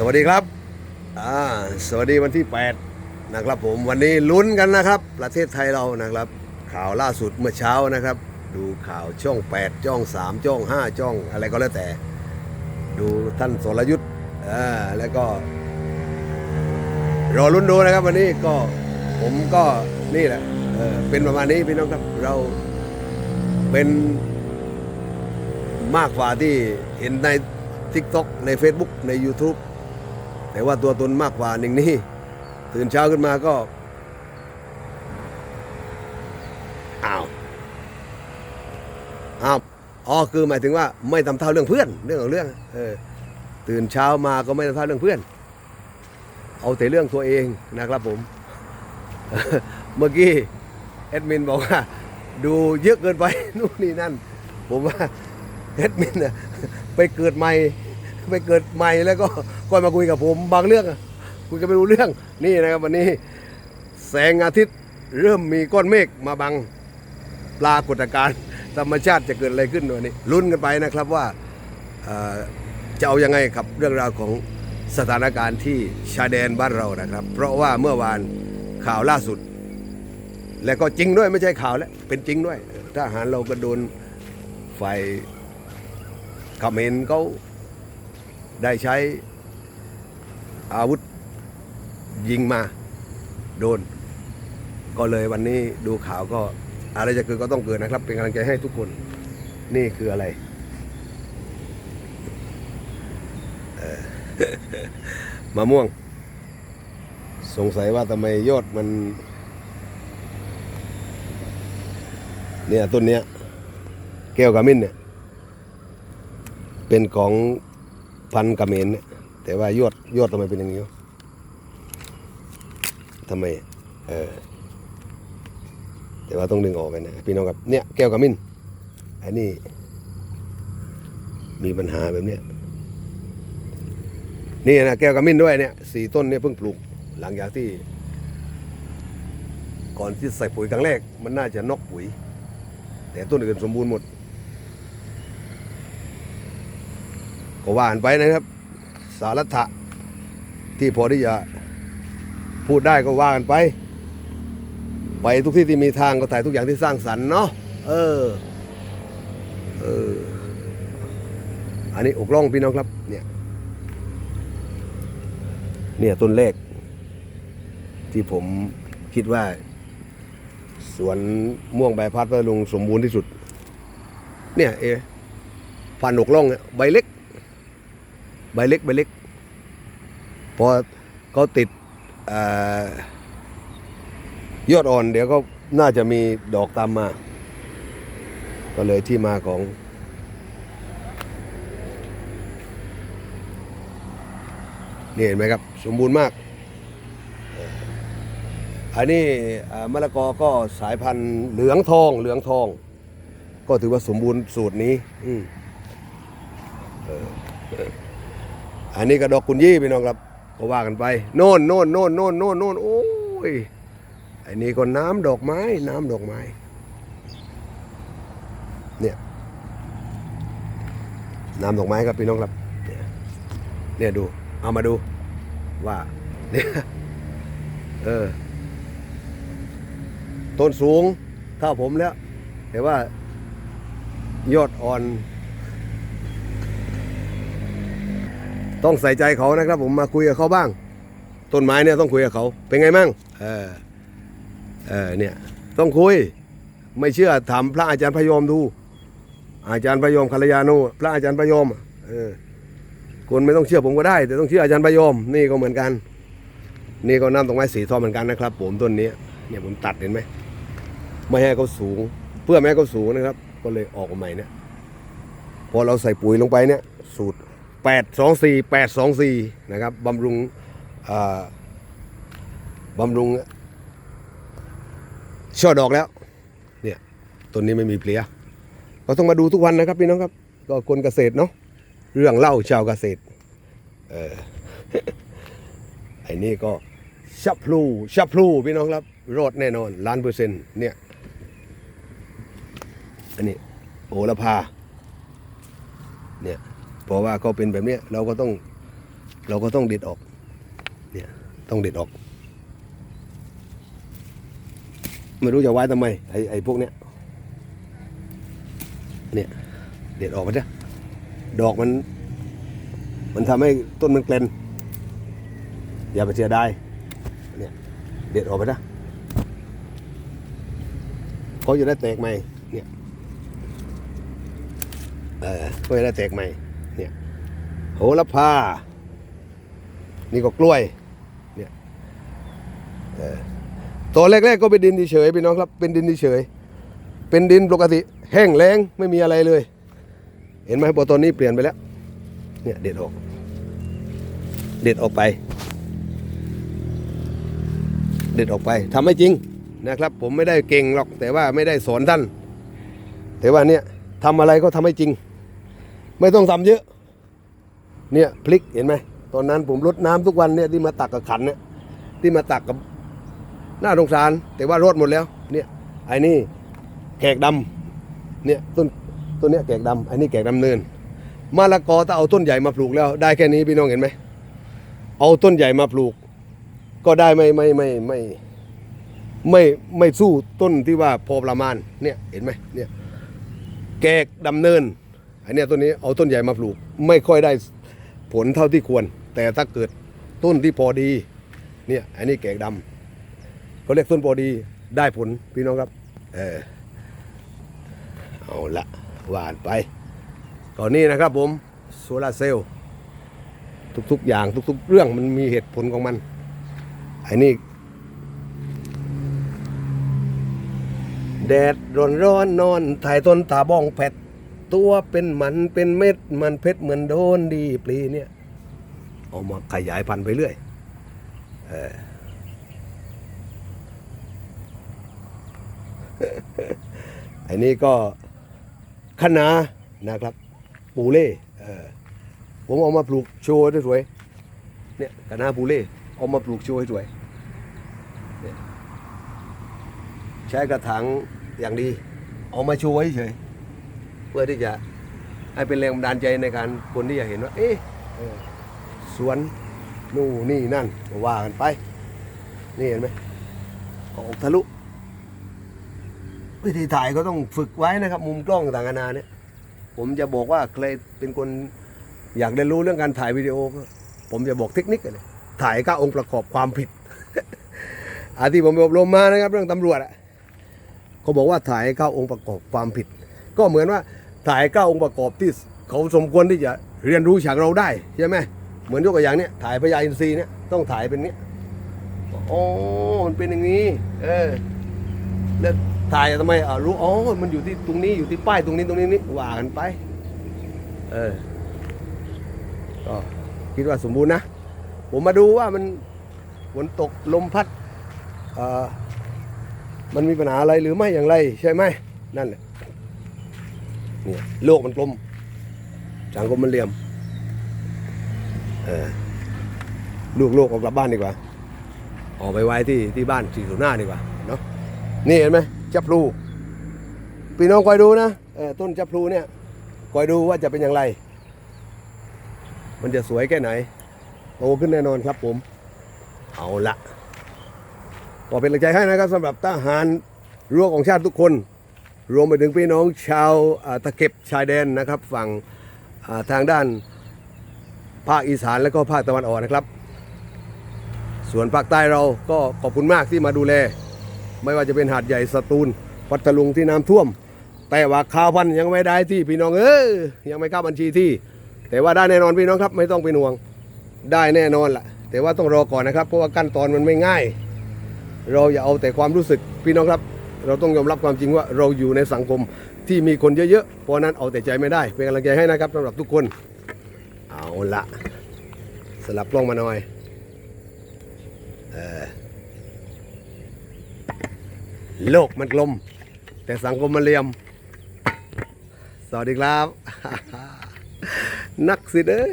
สวัสดีครับอ่าสวัสดีวันที่ 8 นะครับผมวันนี้ลุ้นกันนะครับ ประเทศไทยเรานะครับ ข่าวล่าสุดเมื่อเช้านะครับ ดูข่าวช่อง 8 ช่อง 3 ช่อง 5 ช่อง อะไรก็แล้วแต่ ดูท่านสรยุทธ์อ่าแล้วก็ รอลุ้นดูนะครับวันนี้ก็ผมก็นี่แหละเออเป็นประมาณนี้พี่น้องครับเราเป็นมากกว่าที่เห็นใน TikTok ใน Facebook ใน YouTube แต่ว่าตัวตนมากกว่าหนึ่งนี่ตื่นเช้าขึ้นมาก็อ้าวอ้าวอ๋อคือหมายถึงว่าไม่ทำเท่าเรื่องเพื่อนเรื่องของเรื่องเออตื่นเช้ามาก็ไม่ทำเท่าเรื่องเพื่อน เอาแต่เรื่องตัวเองนะครับผม เมื่อกี้แอดมินบอกว่า ดูเยอะเกินไปนู่นนี่นั่น ผมว่าแอดมินน่ะไปเกิดใหม่ ไปเกิดใหม่แล้วก็ก็มาคุยกับผมบางเรื่องคุยกันไม่รู้เรื่องนี่นะครับวันนี้แสงอาทิตย์เริ่มมีก้อนเมฆมาบังปรากฏการณ์ธรรมชาติจะเกิดอะไรขึ้นวันนี้ลุ้นกันไปนะครับว่าจะเอายังไงกับเรื่องราวของสถานการณ์ที่ชายแดนบ้านเรานะครับ เพราะว่าเมื่อวานข่าวล่าสุด และก็จริงด้วยไม่ใช่ข่าวแล้วเป็นจริงด้วยทหารเราก็โดนฝ่ายเขมรเขา ได้ใช้อาวุธยิงมาโดน ก็เลยวันนี้ดูข่าวก็อะไรจะเกิดก็ต้องเกิดนะครับ เป็นกำลังใจให้ทุกคนนี่คืออะไรมะม่วง สงสัยว่าทำไมยอดมัน เนี่ยต้นเนี้ย แก้วกามินเนี่ย เป็นของ พันกระเมนเนี่ยแต่ว่ายอดยอดทำไมเป็นอย่างนี้ทำไมเออแต่ว่าต้องดึงออกกันนะพี่น้องครับเนี่ยแก้วกระมินอันนี้ มีปัญหาแบบเนี้ยนี่นะแก้วกระมินด้วยเนี่ยสี่ต้นเนี่ยเพิ่งปลูกหลังจากที่ ก่อนที่ใส่ปุ๋ยครั้งแรก มันน่าจะนอกปุ๋ย แต่ต้นอื่นสมบูรณ์หมด ก็ว่ากันไปนะครับ สารัตถะที่พอที่จะพูดได้ก็ว่ากันไป ไปทุกที่ที่มีทางก็ถ่ายทุกอย่างที่สร้างสรรค์เนาะเออเอออันนี้อกล่องพี่น้องครับ เนี่ย เนี่ยต้นเลขที่ผมคิดว่า สวนม่วงใบพัดพัทลุงสมบูรณ์ที่สุด เนี่ย เอพันหกล่องเนี่ยใบเล็ก ใบเล็กใบเล็ก พอเขาติดอยอดอ่อน เดี๋ยวก็น่าจะมีดอกตามมา ก็เลยที่มาของ นี่เห็นไหมครับ สมบูรณ์มาก อันนี้มะละกอก็สายพันธุ์เหลืองทองเหลืองทอง ก็ถือว่าสมบูรณ์สูตรนี้ อืมเออ อันนี้ก็ดอกกุญยี่พี่น้องครับก็ว่ากันไป โน่นโน่นโน่นโน่นโน่นโน่นโอ้ยอันนี้ก็น้ำดอกไม้ น้ำดอกไม้ เนี่ย น้ำดอกไม้ครับพี่น้องครับเนี่ยเนี่ยดู เอามาดู ว่า เนี่ย เออ ต้นสูงเท่าผมแล้ว แต่ว่ายอดอ่อน ต้องใส่ใจเขานะครับ ผมมาคุยกับเขาบ้าง ต้นไม้เนี่ยต้องคุยกับเขา เป็นไงมั่งเออเออเนี่ยต้องคุย ไม่เชื่อถามพระอาจารย์พยอมดู อาจารย์พยอมกัลยานุพระอาจารย์พยอมอะเออคนไม่ต้องเชื่อผมก็ได้ แต่ต้องเชื่ออาจารย์พยอมนี่ก็เหมือนกัน นี่ก็น้ำตรงไม้สีทองเหมือนกันนะครับ ผมต้นนี้เนี่ยผมตัดเห็นไหมไม่ให้เขาสูง เพื่อไม่ให้เขาสูงนะครับ ก็เลยออกมาใหม่เนี่ยพอเราใส่ปุ๋ยลงไปเนี่ย สูตร แปดสองสี่แปดสองสี่นะครับบำรุงบำรุงช่อดอกแล้ว เนี่ยต้นนี้ไม่มีเพลียก็ต้องมาดูทุกวันนะครับพี่น้องครับ ก็คนเกษตรเนาะเรื่องเล่าชาวเกษตรเออไอ้นี่ก็ชับพลูชับพลูพี่น้องครับรอดแน่นอนล้านเปอร์เซ็นต์เนี่ยอันนี้โอละพา เพราะว่าเขาเป็นแบบนี้เราก็ต้องเราก็ต้องเด็ดออกเนี่ยต้องเด็ดออกไม่รู้จะไว้ทำไมไอ้ไอ้พวกเนี้ยเนี่ยเด็ดออกมาจ้ะดอกมัน มันทำให้ต้นมันเกลนอย่าไปเสียดายเนี่ยเด็ดออกไปนะเขาจะได้แตกใหม่เนี่ยเออเขาจะได้แตกใหม่ โหระพา นี่ก็กล้วย เนี่ยตอนแรกๆก็เป็นดินเฉยๆพี่น้องครับ เป็นดินเฉยเป็นดินปกติ แห้งแล้งไม่มีอะไรเลย เห็นไหมพอตอนนี้เปลี่ยนไปแล้ว เนี่ยเด็ดออก เด็ดออกไป เด็ดออกไปทำให้จริงนะครับ ผมไม่ได้เก่งหรอก แต่ว่าไม่ได้สอนท่าน แต่ว่าเนี่ยทำอะไรก็ทำให้จริง ไม่ต้องทำเยอะ เนี่ยพลิกเห็นไหมตอนนั้นผมรดน้ำทุกวันเนี่ยที่มาตักกับขันเนี่ยที่มาตักกับหน้าสงสาร แต่ว่ารดหมดแล้วเนี่ยไอ้นี่แขกดำเนี่ยต้นต้นเนี้ยแขกดำไอ้นี่แขกดำเนินมะละกอถ้าเอาต้นใหญ่มาปลูกแล้ว ได้แค่นี้พี่น้องเห็นไหมเอาต้นใหญ่มาปลูก ก็ได้ไม่ไม่ไม่ไม่ไม่ไม่สู้ต้นที่ว่าพอประมาณเนี่ยเห็นไหมเนี่ยแกกดำเนินอันนี้ต้นนี้เอาต้นใหญ่มาปลูก ไม่ค่อยได้ ผลเท่าที่ควร แต่ถ้าเกิดต้นที่พอดีเนี่ยอันนี้แกกดำเขาเรียกต้นพอดีได้ผลพี่น้องครับ เออเอาละหวานไปก่อนนี้นะครับผมโซลาร์เซลล์ทุกๆอย่างทุก ๆ เรื่องมันมีเหตุผลของมันไอ้นี่แดดร้อนร้อนนอนถ่ายต้นตาบ้องแผด ตัวเป็นมันเป็นเม็ดมันเพชรเหมือนโดนดีปลีเนี่ยเอามาขยายพันธุ์ไปเรื่อยเออไอ้นี่ก็คะนานะครับ ปูเล่เออผมเอามาปลูกโชว์สวยเนี่ยคะนาปูเล่เอามาปลูกโชว์ให้สวยใช้กระถางอย่างดี เอามาโชว์เฉย เพื่อที่จะให้เป็นแรงบันดาลใจในการคนที่อยากเห็นว่า เอ๊ะเออสวนนู่นนี่นั่นก็ว่ากันไป นี่เห็นไหมก็ออกทะลุวิธีถ่ายก็ต้องฝึกไว้นะครับ มุมกล้องต่างๆนานาเนี่ย ผมจะบอกว่าใครเป็นคนอยากเรียนรู้เรื่องการถ่ายวิดีโอก็ผมจะบอกเทคนิคเลยถ่ายเก้าองค์ประกอบความผิดอาที่ผมไปอบรมมานะครับ เรื่องตำรวจอะเขาบอกว่าถ่ายเก้าองค์ประกอบความผิด ก็เหมือนว่าถ่ายเก้าองค์ประกอบที่เขาสมควรที่จะเรียนรู้จากเราได้ใช่ไหมเหมือนยกตัวอย่างเนี้ยถ่ายพญาอินทรีเนี่ยต้องถ่ายเป็นเนี้ยอ๋อมันเป็นอย่างนี้ เออแล้วถ่ายทำไมอ่ารู้อ๋อมันอยู่ที่ตรงนี้อยู่ที่ป้ายตรงนี้ตรงนี้นี่ว่ากันไป เออก็คิดว่าสมบูรณ์นะ ผมมาดูว่ามันฝนตกลมพัดเออมันมีปัญหาอะไรหรือไม่อย่างไรใช่ไหมนั่นแหละ เนี่ยโลกมันกลมสังคมมันเหลี่ยมเออลูกโลกออกกลับบ้านดีกว่า ออกไปไว้ที่ที่บ้านสี่สุหน้าดีกว่าเนาะนี่เห็นไหมจับพลูพี่น้องคอยดูนะเออต้นจับพลูเนี่ยคอยดูว่าจะเป็นอย่างไร มันจะสวยแค่ไหนโตขึ้นแน่นอนครับผม เอาละก็เป็นกำลังใจให้นะครับสำหรับทหารรั้วของชาติทุกคน รวมไปถึงพี่น้องชาวตะเข็บชายแดนนะครับฝั่งทางด้านภาคอีสานและก็ภาคตะวันออกนะครับ ส่วนภาคใต้เราก็ขอบคุณมากที่มาดูแล ไม่ว่าจะเป็นหาดใหญ่สตูลพัทลุงที่น้ำท่วม แต่ว่าข้าวพันธุ์ยังไม่ได้ที่พี่น้องเออยังไม่เข้าบัญชีที่ แต่ว่าได้แน่นอนพี่น้องครับ ไม่ต้องเป็นห่วงได้แน่นอนล่ะ แต่ว่าต้องรอก่อนนะครับ เพราะว่าขั้นตอนมันไม่ง่าย เราอย่าเอาแต่ความรู้สึกพี่น้องครับ เราต้องยอมรับความจริงว่าเราอยู่ในสังคมที่มีคนเยอะๆ เพราะนั้นเอาแต่ใจไม่ได้ เป็นกำลังใจให้นะครับสำหรับทุกคน เอาละสลับกล้องมาหน่อยเออโลกมันกลม แต่สังคมมันเหลี่ยม สวัสดีครับ นักสิเด้อ